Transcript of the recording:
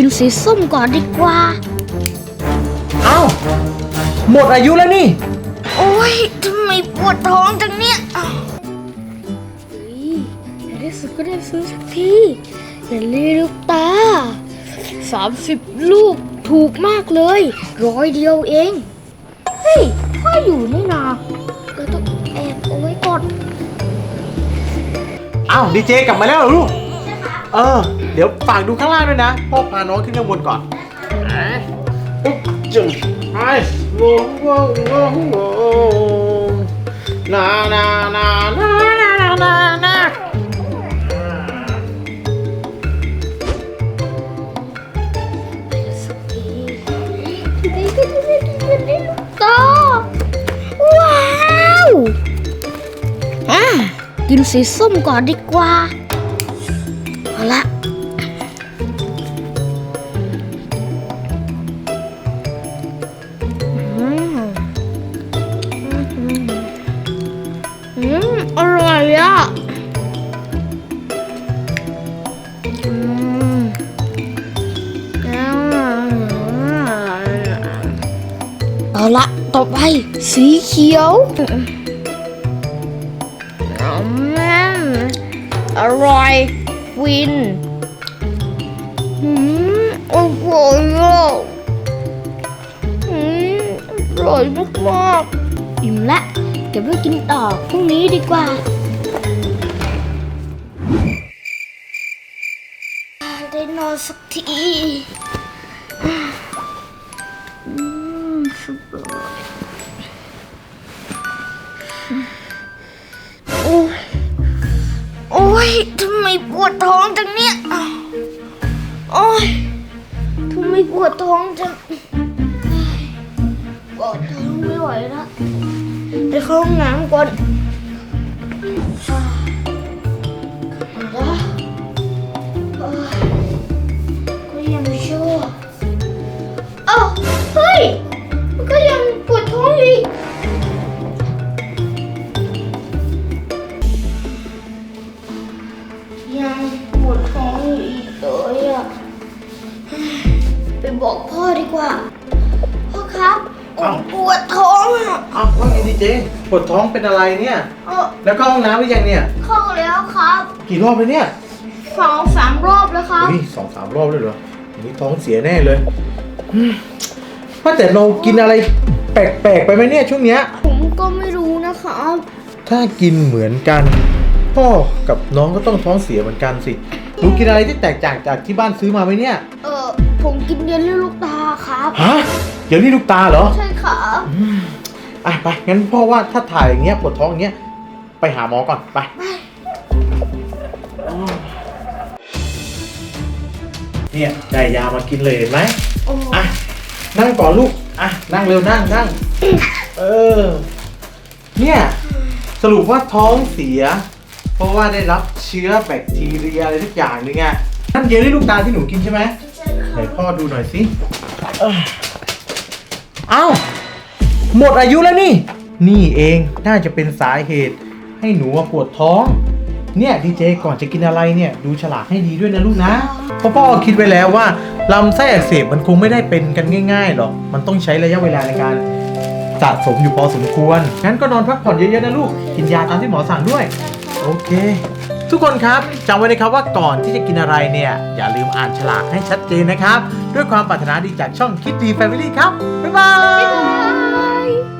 กินสีส้มก่อนดีกว่า เอ้า หมดอายุแล้วนี่ โอ้ยทำไมปวดท้องจังเนี่ยอ้าวเฮ้ยในที่สุดก็ได้ซื้อสักทีอย่าลืมลูกตาสามสิบลูกถูกมากเลย ร้อยเดียวเอง เฮ้ยถ้าอยู่นี่นาเราต้องแอบเอาไว้ก่อนเอ้าดีเจกลับมาแล้วเหรอลูก เออ เดี๋ยวฝากดูข้างล่างด้วยนะ พ่อพาน้องขึ้นข้างบนก่อนอุ๊บจึงไปโว้โว้โว้โว้นานานานานานานานี่ก็จะได้กินได้ลูกตว้าว อะ กินสีส้มก่อนดีกว่า อาละอืมอืมอร่อยอะอืมเอาละต่อไปสีเขียวอืมอร่อย ฟินอืมอร่อยอะอืมอร่อยมากๆอิ่มละ เก็บไว้กินต่อพรุ่งนี้ดีกว่าได้นอนสักทีอืมสบายโอ้ย โอ้ย วดท้องจังเนี่ยอ้าวโอ้ยทำไมปวดท้องจังปวดท้องไม่ไหวแล้วไปเข้าห้องน้ำก่อนก็ยังชั่วเอ้าเฮ้ย มันก็ยังปวดท้องอยู่ บอกพ่อดีกว่า พ่อครับผมปวดท้องอะเอ้าว่าไงดีเจปวดท้องเป็นอะไรเนี่ย เออแล้วก็ห้องน้ำหรือยังเนี่ย เข้าแล้วครับกี่รอบแล้วเนี่ยสองสามรอบแล้วครับ เฮ้ยสองสามรอบเลยเหรออันนี้ท้องเสียแน่เลยอืมว่าแต่เรากินอะไรแปลกๆไปไหมเนี่ยช่วงเนี้ย ผมก็ไม่รู้นะครับ ถ้ากินเหมือนกัน พ่อกับน้องก็ต้องท้องเสียเหมือนกันสิหนูกินอะไรที่แตกต่างจากที่บ้านซื้อมาไหมเนี่ย เออ ผมกินเยลลี่ลูกตาครับฮะเดี๋ยวนี่ลูกตาเหรอใช่ครับอะไปงั้นพ่อว่าถ้าถ่ายอย่างเงี้ยปวดท้องอย่างเงี้ยไปหาหมอก่อนไปไปเนี่ยได้ยามากินเลยเห็นไหมโอ้อะนั่งก่อนลูกอะนั่งเร็วนั่งนั่งเออเนี่ยสรุปว่าท้องเสีย เพราะว่าได้รับเชื้อแบคทีเรียอะไรทุกอย่างเลยไง นั่นเยลลี่ลูกตาที่หนูกินใช่ไหมใช่คไหนรับพ่อดูหน่อยสิเอ้ยเอ้าหมดอายุแล้วนี่ นี่เองน่าจะเป็นสาเหตุ ให้หนูว่าปวดท้อง เนี่ยดีเจก่อนจะกินอะไรเนี่ย ดูฉลากให้ดีด้วยนะลูกนะเพราะพ่อคิดไว้แล้วว่าลำไส้อักเสบมันคงไม่ได้เป็นกันง่ายๆหรอก มันต้องใช้ระยะเวลาในการสะสมอยู่พอสมควร งั้นก็นอนพักผ่อนเยอะๆนะลูก กินยาตามที่หมอสั่งด้วย โอเค ทุกคนครับจำไว้นะครับว่าก่อนที่จะกินอะไรเนี่ยอย่าลืมอ่านฉลากให้ชัดเจนนะครับ ด้วยความปรารถนาดีจากช่องคิดดีแฟมิลี่ครับ บ๊ายบาย